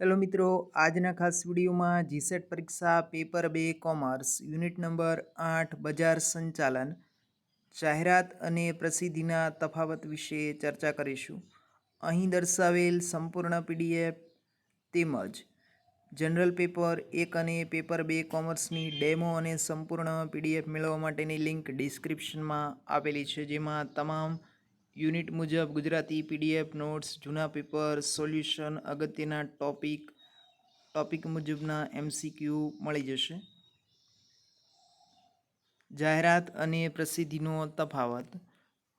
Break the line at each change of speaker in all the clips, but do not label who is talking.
Hello મિત્રો, આજના ખાસ વિડીયોમાં જીસેટ પરીક્ષા, પેપર બે, કોમર્સ, યુનિટ નંબર આઠ, બજાર સંચાલન, જાહેરાત અને પ્રસિદ્ધિના તફાવત વિશે ચર્ચા કરીશું. અહીં દર્શાવેલ સંપૂર્ણ પીડીએફ તેમજ જનરલ પેપર એક અને પેપર બે કોમર્સની ડેમો અને સંપૂર્ણ પીડીએફ મેળવવા માટેની લિંક ડિસ્ક્રિપ્શનમાં આપેલી છે, જેમાં તમામ યુનિટ મુજબ ગુજરાતી પીડીએફ નોટ્સ, જૂના પેપર, સોલ્યુશન, અગત્યના ટોપિક ટોપિક મુજબના એમસીક્યુ મળી જશે. જાહેરાત અને પ્રસિદ્ધિનો તફાવત.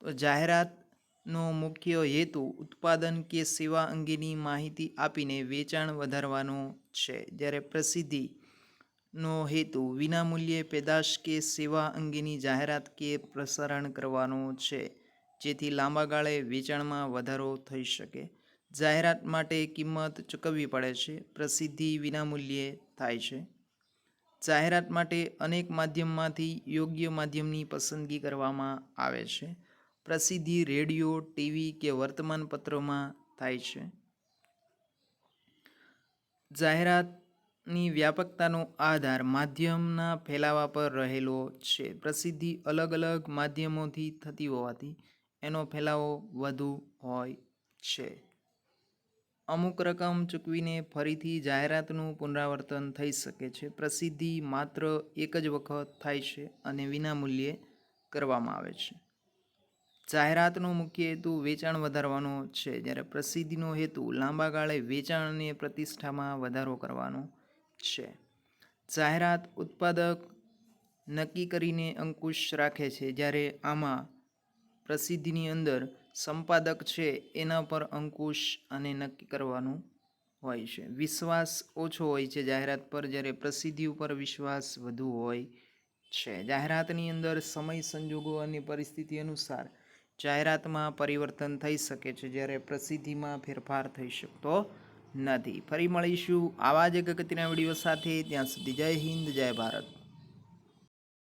તો જાહેરાતનો મુખ્ય હેતુ ઉત્પાદન કે સેવા અંગેની માહિતી આપીને વેચાણ વધારવાનો છે. જ્યારે પ્રસિદ્ધિનો હેતુ વિનામૂલ્યે પેદાશ કે સેવા અંગેની જાહેરાત કે પ્રસારણ કરવાનો છે. જેથી લાંબા ગાળે વેચાણમાં વધારો થઈ શકે. જાહેરાત માટે કિંમત ચૂકવવી પડે છે. પ્રસિદ્ધિ વિનામૂલ્યે થાય છે. જાહેરાત માટે અનેક માધ્યમમાંથી યોગ્ય માધ્યમની પસંદગી કરવામાં આવે છે. પ્રસિદ્ધિ રેડિયો, ટીવી કે વર્તમાનપત્રોમાં થાય છે. જાહેરાતની વ્યાપકતાનો આધાર માધ્યમના ફેલાવા પર રહેલો છે. પ્રસિદ્ધિ અલગ અલગ માધ્યમોથી થતી હોવાથી એનો ફેલાવો વધુ હોય છે. અમુક રકમ ચૂકવીને ફરીથી જાહેરાતનું પુનરાવર્તન થઈ શકે છે. પ્રસિદ્ધિ માત્ર એક જ વખત થાય છે અને વિનામૂલ્યે કરવામાં આવે છે. જાહેરાતનો મુખ્ય હેતુ વેચાણ વધારવાનો છે. જ્યારે પ્રસિદ્ધિનો હેતુ લાંબા ગાળે વેચાણ અને પ્રતિષ્ઠામાં વધારો કરવાનો છે. જાહેરાત ઉત્પાદક નક્કી કરીને અંકુશ રાખે છે. જ્યારે આમાં પ્રસિદ્ધિની અંદર સંપાદક છે એના પર અંકુશ અને નક્કી કરવાનું હોય છે. વિશ્વાસ ઓછો હોય છે જાહેરાત પર જ્યારે પ્રસિદ્ધિ ઉપર વિશ્વાસ વધુ હોય છે. જાહેરાતની અંદર સમય, સંજોગો અને પરિસ્થિતિ અનુસાર જાહેરાતમાં પરિવર્તન થઈ શકે છે જ્યારે પ્રસિદ્ધિમાં ફેરફાર થઈ શકતો નથી. ફરી મળીશું આવા જ અગત્યના વીડિયો સાથે. ત્યાં સુધી જય હિન્દ, જય ભારત.